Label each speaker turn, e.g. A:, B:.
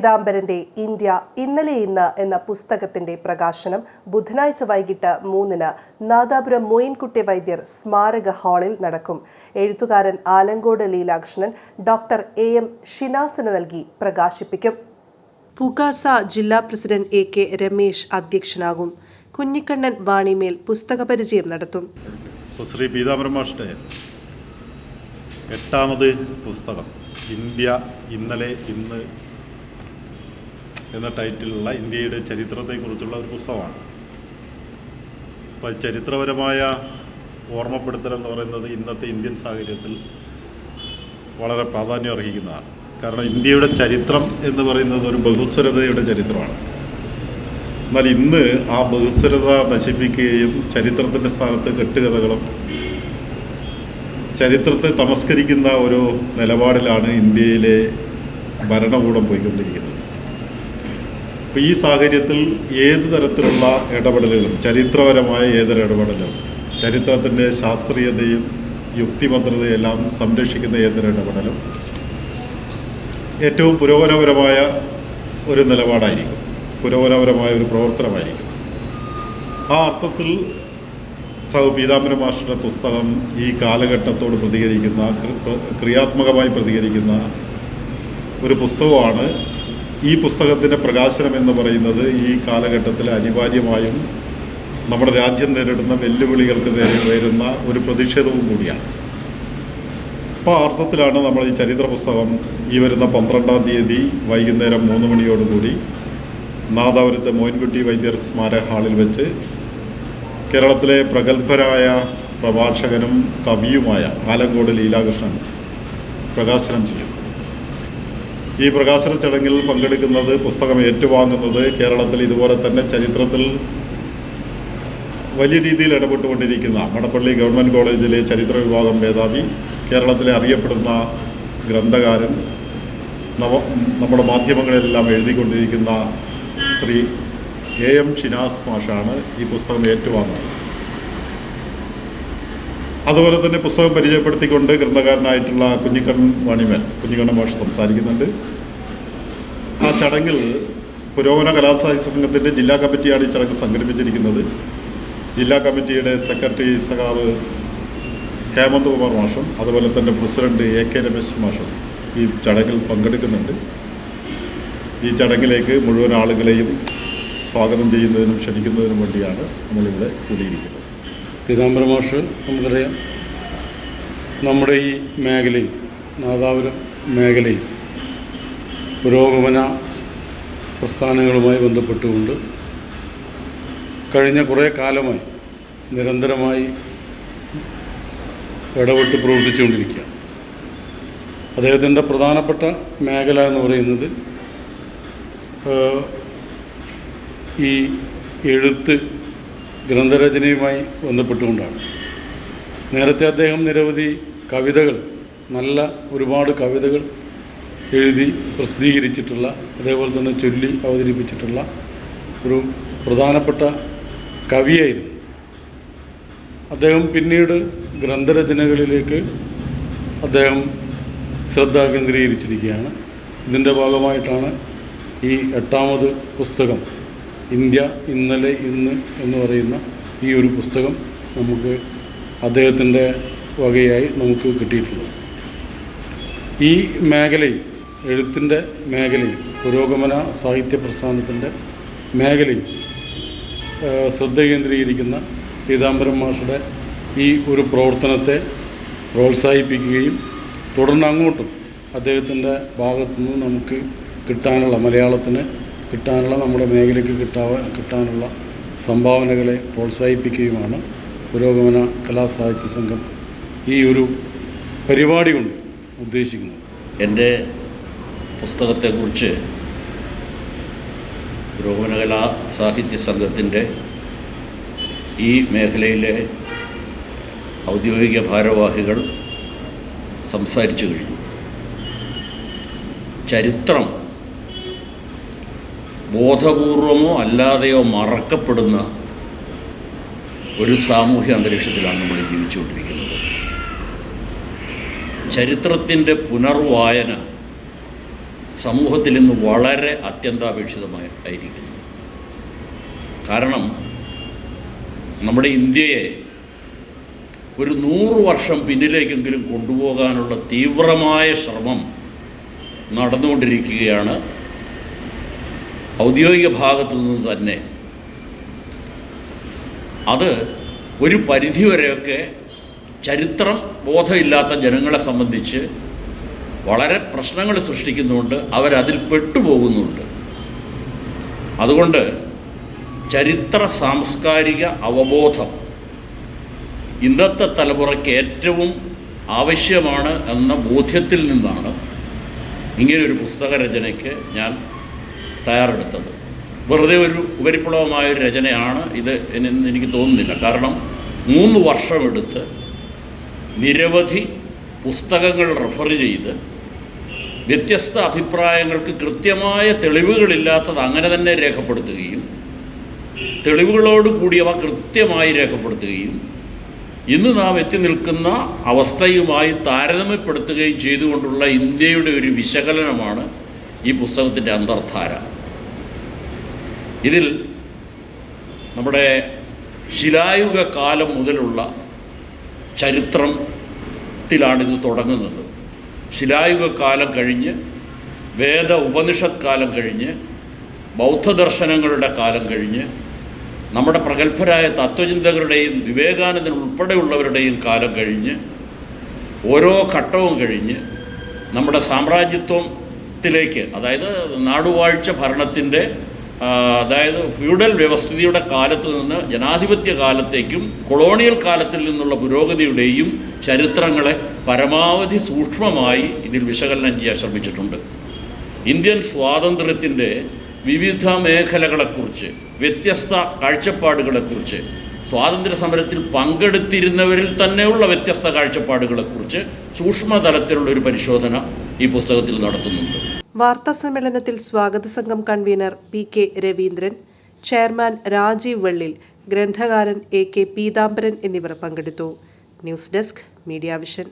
A: പീതാംബരന്റെ India ഇന്നലെ ഇന്ന് എന്ന പുസ്തകത്തിന്റെ പ്രകാശനം ബുധനാഴ്ച വൈകിട്ട് മൂന്നിന് നാദാപുരം മൊയിൻകുട്ടി വൈദ്യർ സ്മാരക ഹാളിൽ നടക്കും. എഴുത്തുകാരൻ Alangode Leelakrishnan doctor A M ഷിനാസിന് നൽകി പ്രകാശിപ്പിക്കും. പുകാസ ജില്ലാ പ്രസിഡന്റ് എ കെ രമേശ് അധ്യക്ഷനാകും. കുഞ്ഞിക്കണ്ണൻ വാണിമേൽ പുസ്തക പരിചയം നടത്തും.
B: ശ്രീ പീതാംബരം എട്ടാമത് പുസ്തകം ഇന്ത്യ ഇന്നലെ ഇന്ന് എന്ന ടൈറ്റിലുള്ള ഇന്ത്യയുടെ ചരിത്രത്തെക്കുറിച്ചുള്ള ഒരു പുസ്തകമാണ്. അപ്പോൾ ചരിത്രപരമായ ഓർമ്മപ്പെടുത്തൽ എന്ന് പറയുന്നത് ഇന്നത്തെ ഇന്ത്യൻ സാഹചര്യത്തിൽ വളരെ പ്രാധാന്യം അർഹിക്കുന്നതാണ്. കാരണം ഇന്ത്യയുടെ ചരിത്രം എന്ന് പറയുന്നത് ഒരു ബഹുസ്വരതയുടെ ചരിത്രമാണ്. എന്നാൽ ഇന്ന് ആ ബഹുസ്വരത നശിപ്പിക്കുകയും ചരിത്രത്തിന്റെ സ്ഥാനത്ത് കെട്ടുകഥകളും ചരിത്രത്തെ തമസ്കരിക്കുന്ന ഒരു നിലപാടിലാണ് ഇന്ത്യയിലെ ഭരണകൂടം പോയിക്കൊണ്ടിരിക്കുന്നത്. അപ്പോൾ ഈ സാഹചര്യത്തിൽ ഏത് തരത്തിലുള്ള ഇടപെടലുകളും ചരിത്രപരമായ ഏതൊരു ഇടപെടലും ചരിത്രത്തിന്റെ ശാസ്ത്രീയതയും യുക്തിഭദ്രതയും എല്ലാം സംരക്ഷിക്കുന്ന ഏതൊരു ഇടപെടലും ഏറ്റവും പുരോഗമനപരമായ ഒരു നിലപാടായിരിക്കും. പുരോഗമനപരമായ ഒരു പ്രവർത്തനമായിരിക്കും. ആ അർത്ഥത്തിൽ സഹ പീതാംബര മാസ്റ്ററുടെ പുസ്തകം ഈ കാലഘട്ടത്തോട് പ്രതികരിക്കുന്ന ക്രിയാത്മകമായി പ്രതികരിക്കുന്ന ഒരു പുസ്തകമാണ് ഈ പുസ്തകത്തിന്റെ പ്രകാശനം എന്ന് പറയുന്നത് ഈ കാലഘട്ടത്തിൽ അനിവാര്യമായും നമ്മുടെ രാജ്യം നേരിടുന്ന വെല്ലുവിളികൾക്ക് നേരെ വരുന്ന ഒരു പ്രതിഷേധവും കൂടിയാണ്. അപ്പോൾ ആ അർത്ഥത്തിലാണ് നമ്മൾ ഈ ചരിത്ര പുസ്തകം ഈ വരുന്ന പന്ത്രണ്ടാം തീയതി വൈകുന്നേരം മൂന്ന് മണിയോടുകൂടി നാദാപുരത്തെ മോയിൻകുട്ടി വൈദ്യർ സ്മാരക ഹാളിൽ വെച്ച് കേരളത്തിലെ പ്രഗത്ഭരായ പ്രഭാഷകനും കവിയുമായ ആലങ്കോട് ലീലാകൃഷ്ണൻ പ്രകാശനം ചെയ്യും. ഈ പ്രകാശന ചടങ്ങിൽ പങ്കെടുക്കുന്നത് പുസ്തകം ഏറ്റുവാങ്ങുന്നത് കേരളത്തിൽ ഇതുപോലെ തന്നെ ചരിത്രത്തിൽ വലിയ രീതിയിൽ ഇടപെട്ടുകൊണ്ടിരിക്കുന്ന മടപ്പള്ളി ഗവൺമെന്റ് കോളേജിലെ ചരിത്ര വിഭാഗം മേധാവി കേരളത്തിലെ അറിയപ്പെടുന്ന ഗ്രന്ഥകാരൻ നവ നമ്മുടെ മാധ്യമങ്ങളിലെല്ലാം എഴുതിക്കൊണ്ടിരിക്കുന്ന ശ്രീ എ എം ഷിനാസ് മാഷാണ് ഈ പുസ്തകം ഏറ്റുവാങ്ങുന്നത്. അതുപോലെ തന്നെ പുസ്തകം പരിചയപ്പെടുത്തിക്കൊണ്ട് ഗ്രന്ഥകാരനായിട്ടുള്ള കുഞ്ഞിക്കണ്ണൻ വാണിമേൽ കുഞ്ഞിക്കണ്ണൻ ഭാഷ സംസാരിക്കുന്നുണ്ട്. ആ ചടങ്ങിൽ പുരോഗമന കലാസാഹിത്യ സംഘത്തിന്റെ ജില്ലാ കമ്മിറ്റിയാണ് ഈ ചടങ്ങ് സംഘടിപ്പിച്ചിരിക്കുന്നത്. ജില്ലാ കമ്മിറ്റിയുടെ സെക്രട്ടറി സഖാവ് ഹേമന്ത് കുമാർ മാഷും അതുപോലെ തന്നെ പ്രസിഡന്റ് എ കെ രമേശ് മാഷും ഈ ചടങ്ങിൽ പങ്കെടുക്കുന്നുണ്ട്. ഈ ചടങ്ങിലേക്ക് മുഴുവൻ ആളുകളെയും സ്വാഗതം ചെയ്യുന്നതിനും ക്ഷണിക്കുന്നതിനും വേണ്ടിയാണ് നമ്മളിവിടെ കൂടിയിരിക്കുന്നത്.
C: പീതാംബര മാഷ് നമുക്കറിയാം. നമ്മുടെ ഈ മേഖലയിൽ നാദാപുരം മേഖലയിൽ പുരോഗമന പ്രസ്ഥാനങ്ങളുമായി ബന്ധപ്പെട്ടുകൊണ്ട് കഴിഞ്ഞ കുറേ കാലമായി നിരന്തരമായി ഇടപെട്ട് പ്രവർത്തിച്ചുകൊണ്ടിരിക്കുക അദ്ദേഹത്തിന്റെ പ്രധാനപ്പെട്ട മേഖല എന്ന് പറയുന്നത് ഈ എഴുത്ത് ഗ്രന്ഥരചനയുമായി ബന്ധപ്പെട്ടുകൊണ്ടാണ്. നേരത്തെ അദ്ദേഹം നിരവധി കവിതകൾ നല്ല ഒരുപാട് കവിതകൾ എഴുതി പ്രസിദ്ധീകരിച്ചിട്ടുള്ള അതേപോലെ തന്നെ ചൊല്ലി അവതരിപ്പിച്ചിട്ടുള്ള ഒരു പ്രധാനപ്പെട്ട കവിയായിരുന്നു. അദ്ദേഹം പിന്നീട് ഗ്രന്ഥരചനകളിലേക്ക് അദ്ദേഹം ശ്രദ്ധ കേന്ദ്രീകരിച്ചിരിക്കുകയാണ്. ഇതിന്റെ ഭാഗമായിട്ടാണ് ഈ എട്ടാമത് പുസ്തകം ഇന്ത്യ ഇന്നലെ ഇന്ന് എന്ന് പറയുന്ന ഈ ഒരു പുസ്തകം നമുക്ക് അദ്ദേഹത്തിന്റെ വകയായി നമുക്ക് കിട്ടിയിട്ടുള്ളത് ഈ മേഖലയിൽ എഴുത്തിന്റെ മേഖലയിൽ പുരോഗമന സാഹിത്യ പ്രസ്ഥാനത്തിന്റെ മേഖലയിൽ ശ്രദ്ധ കേന്ദ്രീകരിക്കുന്ന പീതാംബരം മാഷുടെ ഈ ഒരു പ്രവർത്തനത്തെ പ്രോത്സാഹിപ്പിക്കുകയും തുടർന്ന് അങ്ങോട്ടും അദ്ദേഹത്തിന്റെ ഭാഗത്തുനിന്ന് നമുക്ക് കിട്ടാനുള്ള മലയാളത്തിന് കിട്ടാനുള്ള നമ്മുടെ മേഖലയ്ക്ക് കിട്ടാവ കിട്ടാനുള്ള സംഭാവനകളെ പ്രോത്സാഹിപ്പിക്കുകയുമാണ് പുരോഗമന കലാസാഹിത്യ സംഘം ഈ ഒരു പരിപാടി കൊണ്ട് ഉദ്ദേശിക്കുന്നത്.
D: എന്റെ പുസ്തകത്തെക്കുറിച്ച് പുരോഗമന കലാ സാഹിത്യ സംഘത്തിന്റെ ഈ മേഖലയിലെ ഔദ്യോഗിക ഭാരവാഹികൾ സംസാരിച്ചു കഴിഞ്ഞു. ചരിത്രം ബോധപൂർവമോ അല്ലാതെയോ മറക്കപ്പെടുന്ന ഒരു സാമൂഹ്യ അന്തരീക്ഷത്തിലാണ് നമ്മൾ ജീവിച്ചുകൊണ്ടിരിക്കുന്നത്. ചരിത്രത്തിന്റെ പുനർവായന സമൂഹത്തിൽ നിന്ന് വളരെ അത്യന്താപേക്ഷിതമായി ആയിരിക്കുന്നു. കാരണം നമ്മുടെ ഇന്ത്യയെ ഒരു നൂറ് വർഷം പിന്നിലേക്കെങ്കിലും കൊണ്ടുപോകാനുള്ള തീവ്രമായ ശ്രമം നടന്നുകൊണ്ടിരിക്കുകയാണ് ഔദ്യോഗിക ഭാഗത്തു നിന്ന് തന്നെ. അത് ഒരു പരിധിവരെയൊക്കെ ചരിത്രം ബോധമില്ലാത്ത ജനങ്ങളെ സംബന്ധിച്ച് വളരെ പ്രശ്നങ്ങൾ സൃഷ്ടിക്കുന്നുണ്ട്. അവരതിൽ പെട്ടുപോകുന്നുണ്ട്. അതുകൊണ്ട് ചരിത്ര സാംസ്കാരിക അവബോധം ഇന്നത്തെ തലമുറയ്ക്ക് ഏറ്റവും ആവശ്യമാണ് എന്ന ബോധ്യത്തിൽ നിന്നാണ് ഇങ്ങനെയൊരു പുസ്തകരചനയ്ക്ക് ഞാൻ തയ്യാറെടുത്തത്. വെറുതെ ഒരു ഉപരിപ്ലവമായ ഒരു രചനയാണ് ഇത് എന്ന് എനിക്ക് തോന്നുന്നില്ല. കാരണം മൂന്ന് വർഷമെടുത്ത് നിരവധി പുസ്തകങ്ങൾ റെഫർ ചെയ്ത് വ്യത്യസ്ത അഭിപ്രായങ്ങൾക്ക് കൃത്യമായ തെളിവുകളില്ലാത്തത് അങ്ങനെ തന്നെ രേഖപ്പെടുത്തുകയും തെളിവുകളോട് കൂടിയവ കൃത്യമായി രേഖപ്പെടുത്തുകയും ഇന്ന് നാം എത്തി നിൽക്കുന്ന അവസ്ഥയുമായി താരതമ്യപ്പെടുത്തുകയും ചെയ്തുകൊണ്ടുള്ള ഇന്ത്യയുടെ ഒരു വിശകലനമാണ് ഈ പുസ്തകത്തിന്റെ അന്തർധാര. ഇതിൽ നമ്മുടെ ശിലായുഗ കാലം മുതലുള്ള ചരിത്രത്തിലാണിത് തുടങ്ങുന്നത്. ശിലായുഗ കാലം കഴിഞ്ഞ് വേദ ഉപനിഷത്ത് കാലം കഴിഞ്ഞ് ബൗദ്ധദർശനങ്ങളുടെ കാലം കഴിഞ്ഞ് നമ്മുടെ പ്രഗത്ഭരായ തത്വചിന്തകരുടെയും വിവേകാനന്ദൻ ഉൾപ്പെടെയുള്ളവരുടെയും കാലം കഴിഞ്ഞ് ഓരോ ഘട്ടവും കഴിഞ്ഞ് നമ്മുടെ സാമ്രാജ്യത്വത്തിലേക്ക് അതായത് നാടുവാഴ്ച ഭരണത്തിന്റെ അതായത് ഫ്യൂഡൽ വ്യവസ്ഥിതിയുടെ കാലത്ത് നിന്ന് ജനാധിപത്യ കാലത്തേക്കും കൊളോണിയൽ കാലത്തിൽ നിന്നുള്ള പുരോഗതിയുടെയും ചരിത്രങ്ങളെ പരമാവധി സൂക്ഷ്മമായി ഇതിൽ വിശകലനം ചെയ്യാൻ ശ്രമിച്ചിട്ടുണ്ട്. ഇന്ത്യൻ സ്വാതന്ത്ര്യത്തിന്റെ വിവിധ മേഖലകളെക്കുറിച്ച് വ്യത്യസ്ത കാഴ്ചപ്പാടുകളെക്കുറിച്ച് സ്വാതന്ത്ര്യ സമരത്തിൽ പങ്കെടുത്തിരുന്നവരിൽ തന്നെയുള്ള വ്യത്യസ്ത കാഴ്ചപ്പാടുകളെക്കുറിച്ച് സൂക്ഷ്മതലത്തിലുള്ള ഒരു പരിശോധന ഈ പുസ്തകത്തിൽ നടത്തുന്നുണ്ട്.
A: വാർത്താ സമ്മേളനത്തിൽ സ്വാഗത സംഘം convener P K Raveendran chairman Rajeev Vellil ഗ്രന്ഥകാരൻ A K Peethambaran എന്നിവർ പങ്കെടുത്തു. News desk media vision.